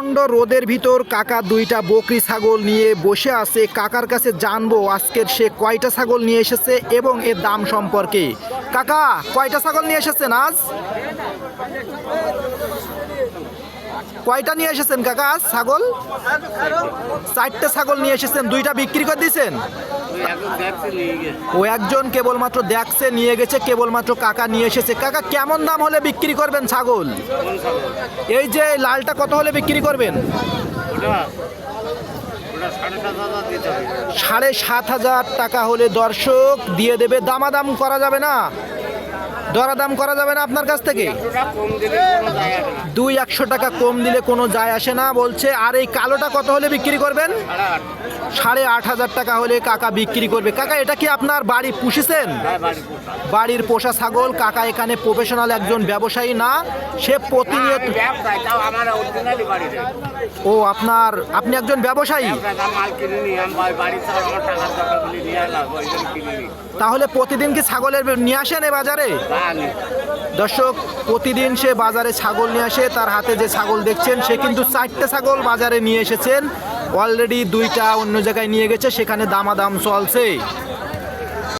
প্রচণ্ড রোদের ভিতর কাকা দুইটা বকরি ছাগল নিয়ে বসে আছে। কাকার কাছে জানব আজকের সে কয়টা ছাগল নিয়ে এসেছে এবং এর দাম সম্পর্কে। কাকা, কয়টা ছাগল নিয়ে এসেছেন আজ? কয়টা নিয়ে এসেছেন কাকা ছাগল? চারটে ছাগল নিয়ে এসেছেন, দুইটা বিক্রি করে দিয়েছেন? ও একজন কেবলমাত্র দেখছে, নিয়ে গেছে, কেবলমাত্র কাকা নিয়ে এসেছে। কাকা, কেমন দাম হলে বিক্রি করবেন ছাগল? এই যে লালটা কত হলে বিক্রি করবেন? সাড়ে সাত হাজার টাকা হলে দর্শক দিয়ে দেবে। দামাদাম করা যাবে না। দরাদাম করা যাবে না আপনার কাছ থেকে? দুই একশো টাকা কম দিলে কোনো যায় আসে না বলছে আর এই কালোটা কত হলে বিক্রি করবেন? সাড়ে আট হাজার টাকা হলে কাকা বিক্রি করবে। কাকা এটা কি আপনার বাড়ি পুষেছেন? বাড়ির পোষা ছাগল কাকা এখানে প্রফেশনাল একজন ব্যবসায়ী না সে প্রতিনিয়ত ও আপনার, আপনি একজন ব্যবসায়ী? তাহলে প্রতিদিন কি ছাগলের নিয়ে আসেন এ বাজারে? দর্শক, প্রতিদিন সে বাজারে ছাগল নিয়ে আসে, তার হাতে যে ছাগল দেখছেন, সে কিন্তু চারটে ছাগল বাজারে নিয়ে এসেছেন। অলরেডি দুইটা অন্য জায়গায় নিয়ে গেছে, সেখানে দামাদাম চলছে।